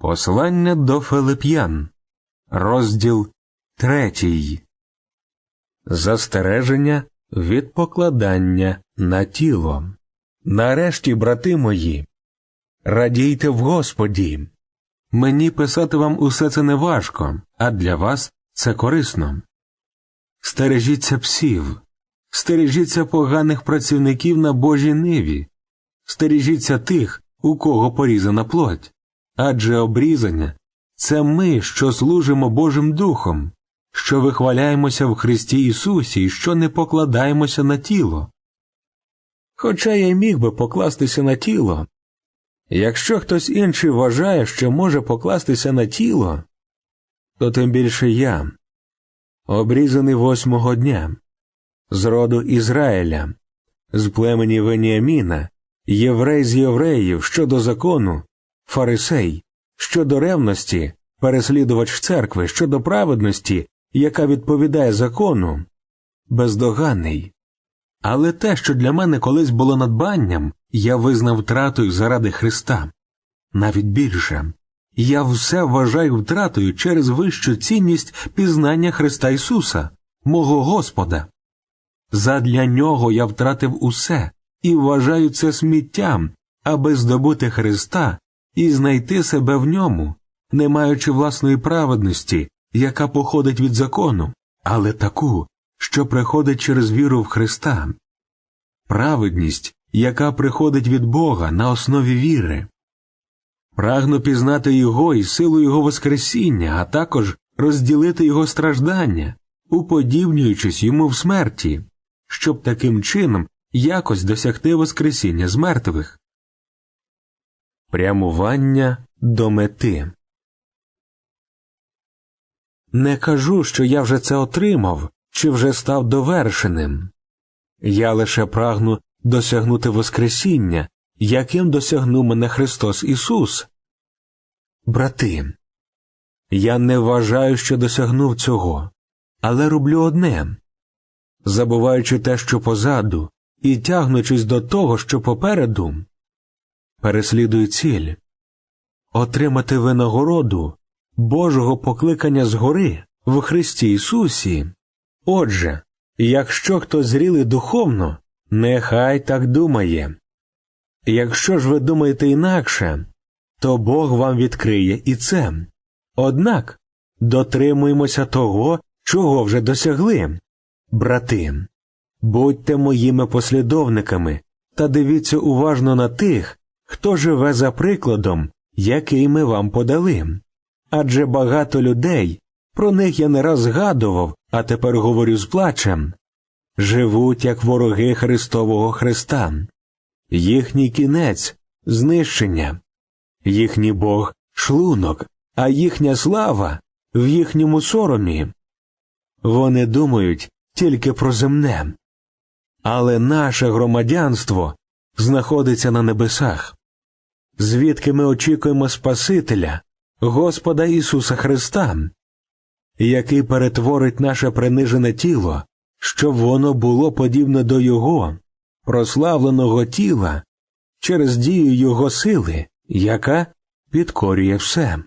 Послання до Филип'ян, розділ третій. Застереження від покладання на тіло. Нарешті, брати мої, радійте в Господі. Мені писати вам усе це не важко, а для вас це корисно. Стережіться псів, стережіться поганих працівників на Божій ниві, стережіться тих, у кого порізана плоть. Адже обрізання це ми, що служимо Божим Духом, що вихваляємося в Христі Ісусі і що не покладаємося на тіло. Хоча я й міг би покластися на тіло, якщо хтось інший вважає, що може покластися на тіло, то тим більше я, обрізаний восьмого дня, з роду Ізраїля, з племені Веніаміна, єврей з євреїв щодо закону фарисей, щодо ревності, переслідувач церкви, щодо праведності, яка відповідає закону, бездоганний. Але те, що для мене колись було надбанням, я визнав втратою заради Христа. Навіть більше я все вважаю втратою через вищу цінність пізнання Христа Ісуса, мого Господа. Задля нього я втратив усе і вважаю це сміттям, аби здобути Христа і знайти себе в ньому, не маючи власної праведності, яка походить від закону, але таку, що приходить через віру в Христа, праведність, яка приходить від Бога на основі віри. Прагну пізнати Його і силу Його Воскресіння, а також розділити Його страждання, уподібнюючись йому в смерті, щоб таким чином якось досягти Воскресіння з мертвих. Прямування до мети. Не кажу, що я вже це отримав, чи вже став довершеним. Я лише прагну досягнути Воскресіння, яким досягнув мене Христос Ісус. Брати, я не вважаю, що досягнув цього, але роблю одне забуваючи те, що позаду, і тягнучись до того, що попереду переслідую ціль отримати винагороду Божого покликання згори в Христі Ісусі. Отже, якщо хто зрілий духовно, нехай так думає. Якщо ж ви думаєте інакше, то Бог вам відкриє і це. Однак дотримуємося того, чого вже досягли. Брати, будьте моїми послідовниками та дивіться уважно на тих, хто живе за прикладом, який ми вам подали. Адже багато людей, про них я не раз згадував, а тепер говорю з плачем, живуть як вороги Христового Христа, їхній кінець знищення, їхній Бог шлунок, а їхня слава в їхньому соромі. Вони думають тільки про земне, але наше громадянство знаходиться на небесах звідки ми очікуємо Спасителя, Господа Ісуса Христа, який перетворить наше принижене тіло, щоб воно було подібне до Його, прославленого тіла через дію Його сили, яка підкорює все.